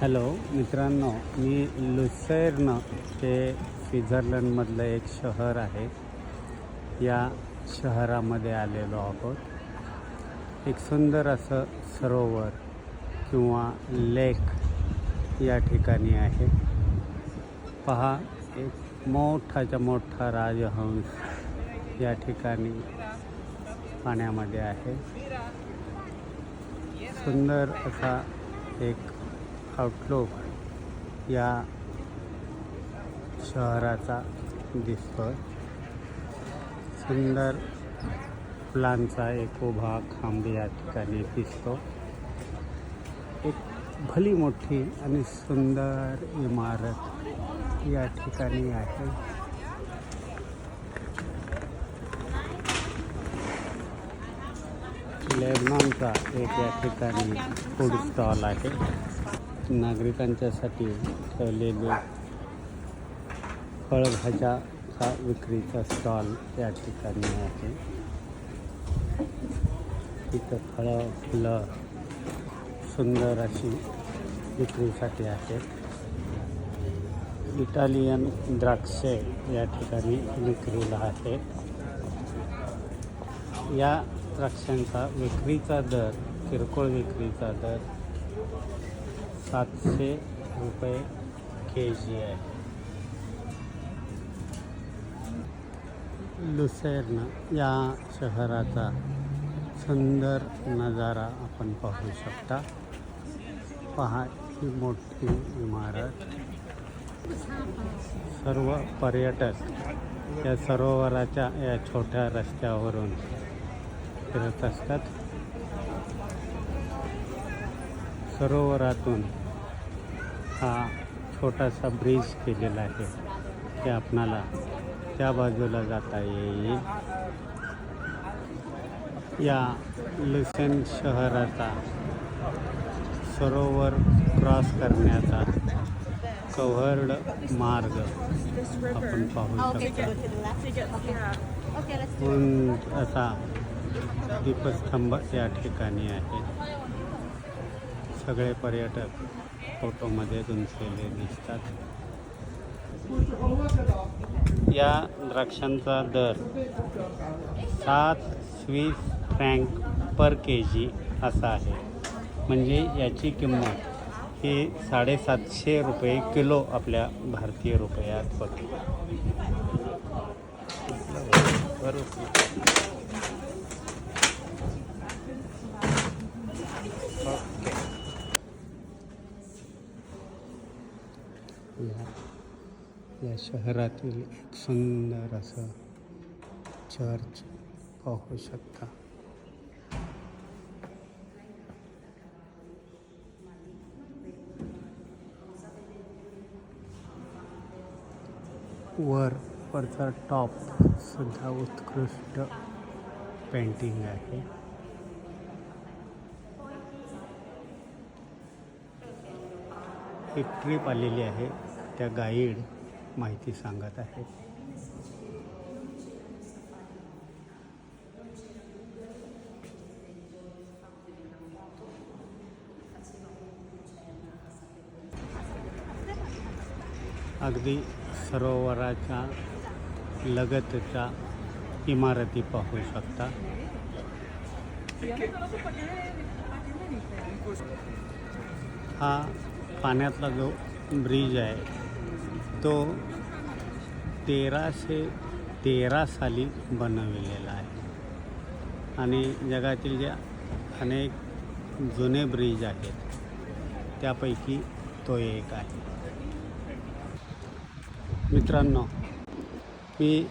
Hello मित्रांनो मी लुसेर्न हे स्वित्झर्लंडमधलं एक शहर आहे. या शहरामध्ये आलेलो आहोत. एक सुंदर असं सरोवर किंवा लेक या ठिकाणी आहे. पहा एक मोठाच्या मोठा राजहंस या ठिकाणी पाण्यामध्ये आहे. सुंदर असा एक आउटलुक या शहराचा दिसतो सुंदर फुलांचा एक उभा खांब या ठिकाणी दिसतो. एक भली मोठी आणि सुंदर इमारत या ठिकाणी आहे. लेबनॉनचा एक या ठिकाणी फूड स्टॉल आहे. नागरिकांच्यासाठी ठेवलेले फळभाज्याचा विक्रीचा स्टॉल या ठिकाणी आहे. इथं फळं फुलं सुंदर अशी विक्रीसाठी आहेत. इटालियन द्राक्षे या ठिकाणी विक्रीला आहेत. या द्राक्षांचा विक्रीचा दर किरकोळ विक्रीचा दर सातशे रुपये के जी आहे. लुसेर्न या शहराचा सुंदर नजारा आपण पाहू शकता. पहा ही मोठी इमारत. सर्व पर्यटक या सरोवराच्या या छोट्या रस्त्यावरून फिरत असतात. सरोवरातून हा छोटासा ब्रिज केलेला आहे. ते आपणाला त्या बाजूला जाता येईल. या लुसेन शहराचा सरोवर क्रॉस करण्याचा कव्हर्ड मार्ग आपण पाहू शकतो. असा दीपस्तंभ या ठिकाणी आहे. सगळे पर्यटक फोटोमध्ये गुंतलेले दिसतात. या द्राक्षांचा दर सात स्वीस फ्रँक पर के जी असा आहे. म्हणजे याची किंमत ही साडेसातशे रुपये किलो आपल्या भारतीय रुपयात होते. बरोबर ओके या या शहरातील एक सुंदर असं चर्च पाहू शकता. वर वरचा टॉप सुद्धा उत्कृष्ट पेंटिंग आहे. एक ट्रिप आलेली आहे त्या गाईड माहिती सांगत आहे. अगदी सरोवराच्या लगतच्या इमारती पाहू शकता. हा पाण्यातला जो ब्रिज आहे तो तेराशे तेरा साली बनविलेला आहे. आणि जगातील जे अनेक जुने ब्रिज आहेत त्यापैकी तो एक आहे. मित्रांनो मी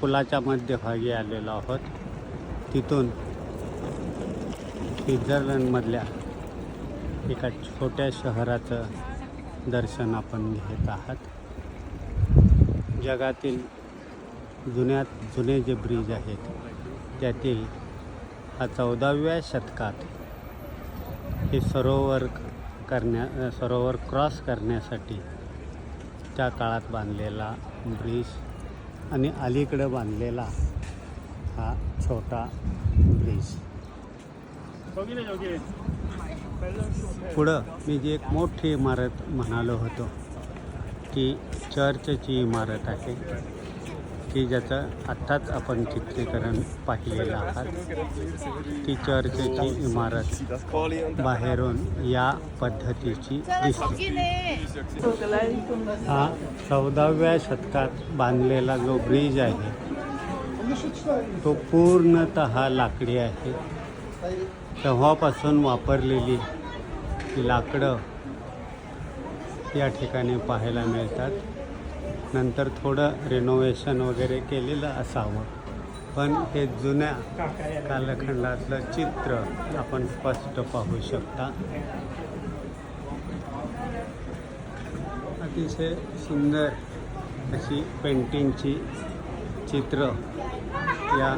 पुलाच्या मध्यभागी आलेलो आहोत. तिथून स्वित्झर्लंडमधल्या एका छोट्या शहराचं दर्शन आपण घेत आहात. जगातील जुन्यात जुने जे ब्रिज आहेत त्यातील हा चौदाव्या शतकात हे सरोवर करण्या सरोवर क्रॉस करण्यासाठी त्या काळात बांधलेला ब्रिज आणि अलीकडं बांधलेला हा छोटा ब्रिज. पुढं मी जी एक मोठी इमारत म्हणालो होतो ती चर्चची इमारत आहे की ज्याचं आत्ताच आपण चित्रीकरण पाहिलेलं आहात. ती चर्चची इमारत बाहेरून या पद्धतीची दिसते. हा चौदाव्या शतकात बांधलेला जो ब्रिज आहे तो पूर्णतः लाकडी आहे. तेव्हापासून वापरलेली लाकडं या ठिकाणी पाहायला मिळतात. नंतर थोडं रिनोव्हेशन वगैरे केलेलं असावं. पण हे जुन्या कालखंडातलं चित्र आपण स्पष्ट पाहू शकता. अतिशय सुंदर अशी पेंटिंगची चित्र या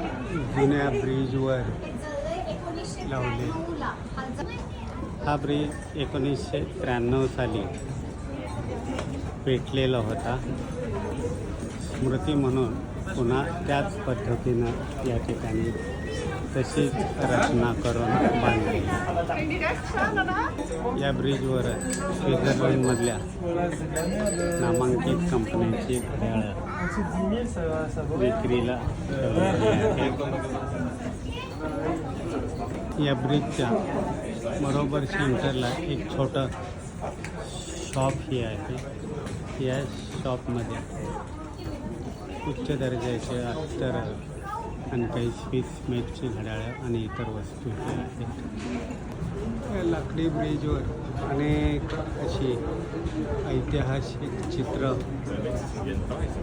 जुन्या ब्रिजवर लावले. हा ब्रिज एकोणीसशे त्र्याण्णव साली पेटलेला होता. स्मृती म्हणून पुन्हा त्याच पद्धतीनं या ठिकाणी तशीच रचना करून बांधली. या ब्रिजवर स्वित्झर्लंडमधल्या नामांकित कंपन्यांची घड्याळं विक्रीला या ब्रिजच्या बरोबर सेंटरला एक छोटं शॉप ही आहे. या शॉपमध्ये. उच्च दर्जाचे अत्तर आणि काही स्विस मेटची घड्याळं आणि इतर वस्तू आहेत. या लाकडी ब्रिजवर अनेक अशी ऐतिहासिक चित्र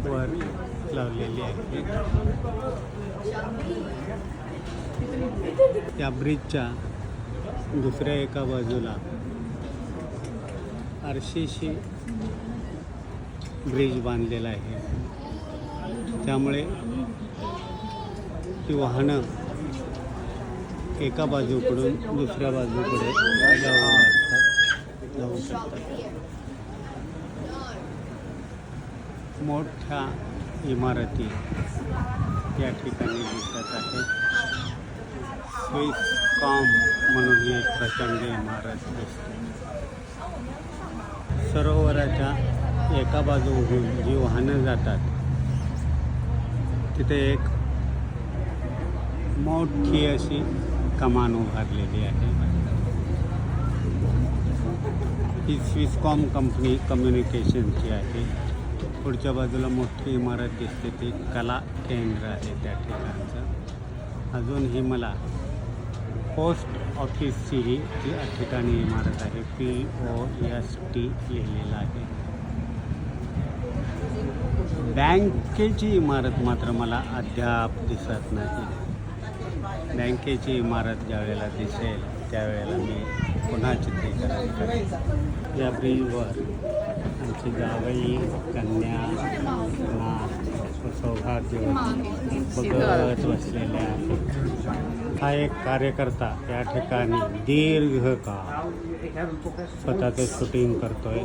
वर लावलेली आहेत. त्या ब्रिजच्या दुसऱ्या एका बाजूला आरशीशी ब्रिज बांधलेला आहे. त्यामुळे ती वाहनं एका बाजूकडून दुसऱ्या बाजूकडे जाऊ शकतात जाऊ शकतात. मोठ्या इमारती या ठिकाणी दिसत आहेत. स्विस कॉम म्हणून ही एक प्रचंड इमारत दिसते. सरोवराच्या एका बाजूहून जी वाहनं जातात तिथे एक मोठी अशी कमान उभारलेली आहे. ही स्विसकॉम कंपनी कम्युनिकेशनची आहे. पुढच्या बाजूला मोठी इमारत दिसते ती कला केंद्र आहे त्या ठिकाणचं. अजूनही मला पोस्ट ऑफिसची ही जी ठिकाणी इमारत आहे पी ओ एस टी लिहिलेलं आहे. बँकेची इमारत मात्र मला अद्याप दिसत नाही. बँकेची इमारत ज्यावेळेला दिसेल त्यावेळेला मी पुन्हा चित्रीकरण करेन. या ब्रिजवर आमची जावई कन्या सौभाग्य बघत बसलेल्या आहेत. हा एक कार्यकर्ता या ठिकाणी दीर्घ का स्वतःचं शूटिंग करतोय.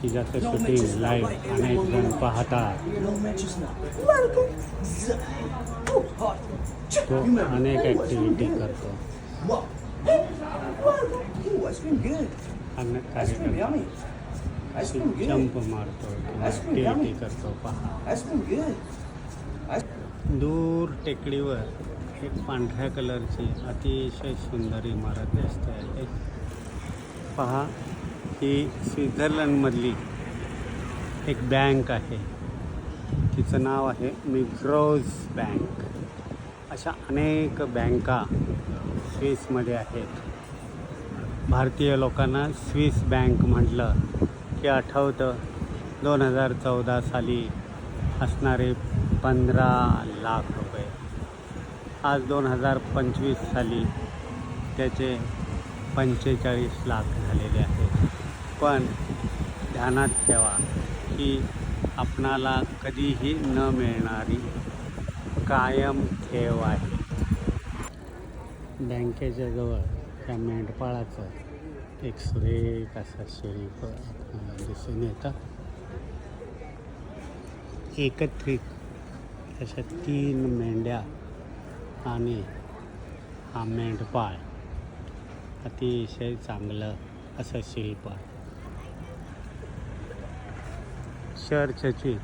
की ज्याचं लाईव्ह अनेक जण पाहतात तो अनेक ॲक्टिव्हिटी करतो. अनेक कार्यक्रम. जंप मारतो ॲक्टिव्हिटी करतो पहा. दूर टेकडीवर एक पांढऱ्या कलरची अतिशय सुंदर इमारत दिसते. पहा. ही स्वित्झर्लंडमधली एक बँक आहे. तिचं नाव आहे मिग्रोज बँक. अशा अनेक बँका स्विसमध्ये आहेत. भारतीय लोकांना स्विस बँक म्हटलं की आठवतं दोन हजार चौदा साली असणारे पंधरा लाख रुपये. आज दोन हजार पंचवीस साली त्याचे पंचेचाळीस लाख झालेले आहेत. पण ध्यानात ठेवा की आपणाला कधीही न मिळणारी कायम ठेव आहे. बँकेच्या जवळ त्या मेंढपाळाचं एक सुरेख असा शिल्प दिसून येतं. एकत्रित अशा तीन मेंढ्या आणि हा मेंढपाळ अतिशय चांगलं असं शिल्प चर्चची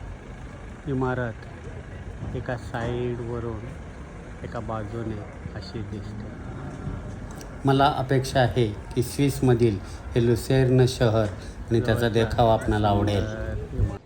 इमारत एका साईडवरून एका बाजूने अशी दिसते. मला अपेक्षा आहे की स्विसमधील हे लुसेर्न शहर आणि त्याचा देखावा आपणाला आवडेल.